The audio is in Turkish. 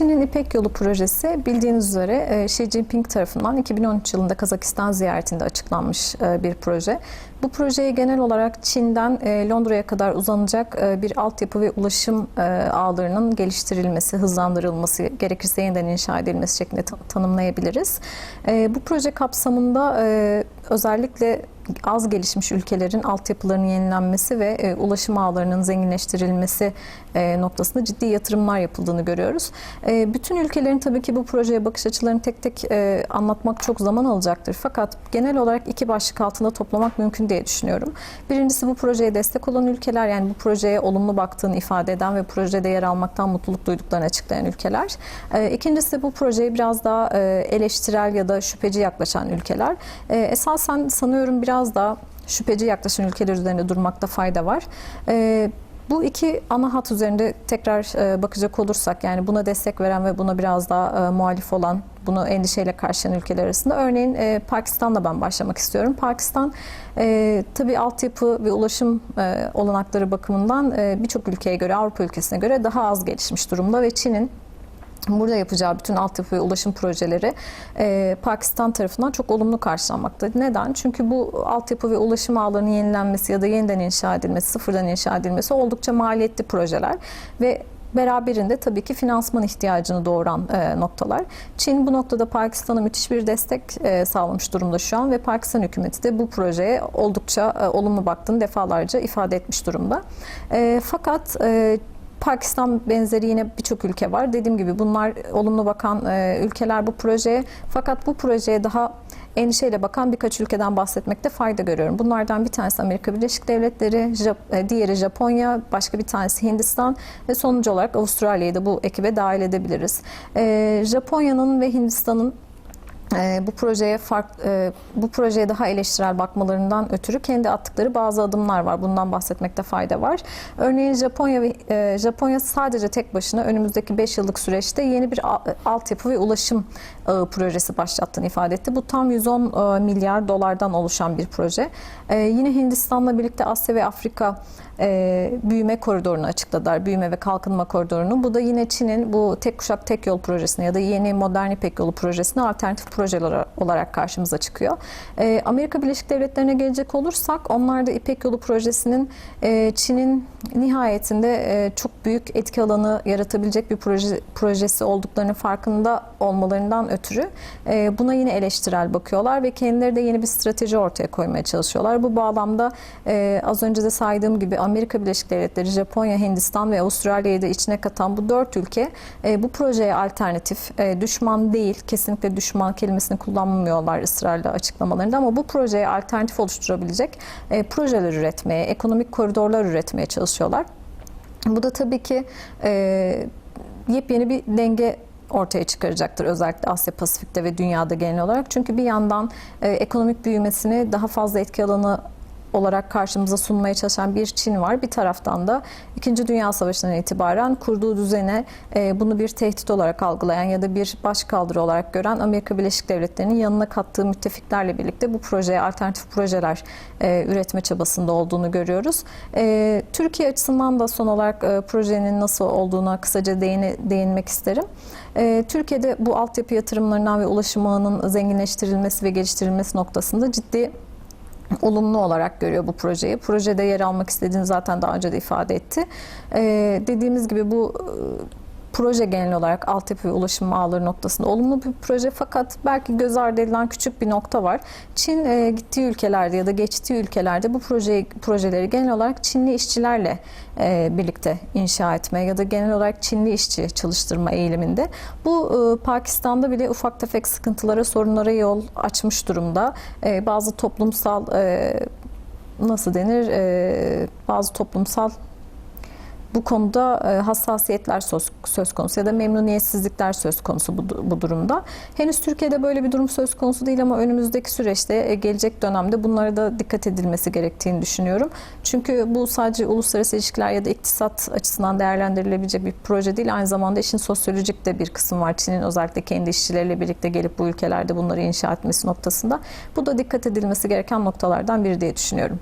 Çin'in İpek Yolu projesi bildiğiniz üzere e, Xi Jinping tarafından 2013 yılında Kazakistan ziyaretinde açıklanmış e, bir proje. Bu projeye genel olarak Çin'den e, Londra'ya kadar uzanacak bir altyapı ve ulaşım ağlarının geliştirilmesi, hızlandırılması, gerekirse yeniden inşa edilmesi şeklinde ta- tanımlayabiliriz. Bu proje kapsamında özellikle az gelişmiş ülkelerin altyapılarının yenilenmesi ve e, ulaşım ağlarının zenginleştirilmesi e, noktasında ciddi yatırımlar yapıldığını görüyoruz. E, bütün ülkelerin tabii ki bu projeye bakış açılarını tek tek e, anlatmak çok zaman alacaktır. Fakat genel olarak iki başlık altında toplamak mümkün diye düşünüyorum. Birincisi bu projeye destek olan ülkeler yani bu projeye olumlu baktığını ifade eden ve projede yer almaktan mutluluk duyduklarını açıklayan ülkeler. E, ikincisi bu projeye biraz daha e, eleştirel ya da şüpheci yaklaşan ülkeler. E, esasen sanıyorum biraz daha şüpheci yaklaşan ülkeler üzerinde durmakta fayda var. E, bu iki ana hat üzerinde tekrar e, bakacak olursak yani buna destek veren ve buna biraz daha e, muhalif olan bunu endişeyle karşılayan ülkeler arasında örneğin e, Pakistan'la ben başlamak istiyorum. Pakistan e, tabii altyapı ve ulaşım e, olanakları bakımından e, birçok ülkeye göre Avrupa ülkesine göre daha az gelişmiş durumda ve Çin'in Burada yapacağı bütün altyapı ve ulaşım projeleri e, Pakistan tarafından çok olumlu karşılanmakta. Neden? Çünkü bu altyapı ve ulaşım ağlarının yenilenmesi ya da yeniden inşa edilmesi, sıfırdan inşa edilmesi oldukça maliyetli projeler ve beraberinde tabii ki finansman ihtiyacını doğuran e, noktalar. Çin bu noktada Pakistan'a müthiş bir destek e, sağlamış durumda şu an ve Pakistan hükümeti de bu projeye oldukça e, olumlu baktığını defalarca ifade etmiş durumda. E, fakat e, Pakistan benzeri yine birçok ülke var. Dediğim gibi bunlar olumlu bakan e, ülkeler bu projeye. Fakat bu projeye daha endişeyle bakan birkaç ülkeden bahsetmekte fayda görüyorum. Bunlardan bir tanesi Amerika Birleşik Devletleri, e, diğeri Japonya, başka bir tanesi Hindistan ve sonuncu olarak Avustralya'yı da bu ekibe dahil edebiliriz. E, Japonya'nın ve Hindistan'ın e, bu projeye fark, e, bu projeye daha eleştirel bakmalarından ötürü kendi attıkları bazı adımlar var. Bundan bahsetmekte fayda var. Örneğin Japonya ve e, Japonya sadece tek başına önümüzdeki 5 yıllık süreçte yeni bir a- altyapı ve ulaşım ağı projesi başlattığını ifade etti. Bu tam 110 e, milyar dolardan oluşan bir proje. E, yine Hindistan'la birlikte Asya ve Afrika e, büyüme koridorunu açıkladılar. Büyüme ve kalkınma koridorunu. Bu da yine Çin'in bu tek kuşak tek yol projesine ya da yeni modern İpek yolu projesine alternatif projeler olarak karşımıza çıkıyor. E, Amerika Birleşik Devletleri'ne gelecek olursak onlar da İpek yolu projesinin e, Çin'in nihayetinde e, çok büyük etki alanı yaratabilecek bir proje projesi olduklarının farkında olmalarından ötürü e, buna yine eleştirel bakıyorlar ve kendileri de yeni bir strateji ortaya koymaya çalışıyorlar. Bu bağlamda e, az önce de saydığım gibi Amerika Birleşik Devletleri, Japonya, Hindistan ve Avustralya'yı da içine katan bu dört ülke e, bu projeye alternatif, e, düşman değil, kesinlikle düşman kelimesini kullanmıyorlar ısrarla açıklamalarında ama bu projeye alternatif oluşturabilecek e, projeler üretmeye, ekonomik koridorlar üretmeye çalışıyorlar. Bu da tabii ki e, yepyeni bir denge ortaya çıkaracaktır özellikle Asya Pasifik'te ve dünyada genel olarak. Çünkü bir yandan e, ekonomik büyümesini daha fazla etki alanı olarak karşımıza sunmaya çalışan bir Çin var. Bir taraftan da İkinci Dünya Savaşı'ndan itibaren kurduğu düzene e, bunu bir tehdit olarak algılayan ya da bir başkaldırı olarak gören Amerika Birleşik Devletleri'nin yanına kattığı müttefiklerle birlikte bu projeye alternatif projeler e, üretme çabasında olduğunu görüyoruz. E, Türkiye açısından da son olarak e, projenin nasıl olduğuna kısaca değine, değinmek isterim. E, Türkiye'de bu altyapı yatırımlarından ve ulaşım ağının zenginleştirilmesi ve geliştirilmesi noktasında ciddi olumlu olarak görüyor bu projeyi. Projede yer almak istediğini zaten daha önce de ifade etti. Ee, dediğimiz gibi bu proje genel olarak altyapı ve ulaşım ağları noktasında olumlu bir proje fakat belki göz ardı edilen küçük bir nokta var. Çin e, gittiği ülkelerde ya da geçtiği ülkelerde bu projeyi, projeleri genel olarak Çinli işçilerle e, birlikte inşa etme ya da genel olarak Çinli işçi çalıştırma eğiliminde. Bu e, Pakistan'da bile ufak tefek sıkıntılara, sorunlara yol açmış durumda. E, bazı toplumsal e, nasıl denir? E, bazı toplumsal bu konuda e, hassasiyetler söz, söz konusu ya da memnuniyetsizlikler söz konusu bu, bu durumda. Henüz Türkiye'de böyle bir durum söz konusu değil ama önümüzdeki süreçte e, gelecek dönemde bunlara da dikkat edilmesi gerektiğini düşünüyorum. Çünkü bu sadece uluslararası ilişkiler ya da iktisat açısından değerlendirilebilecek bir proje değil. Aynı zamanda işin sosyolojik de bir kısım var. Çin'in özellikle kendi işçileriyle birlikte gelip bu ülkelerde bunları inşa etmesi noktasında. Bu da dikkat edilmesi gereken noktalardan biri diye düşünüyorum.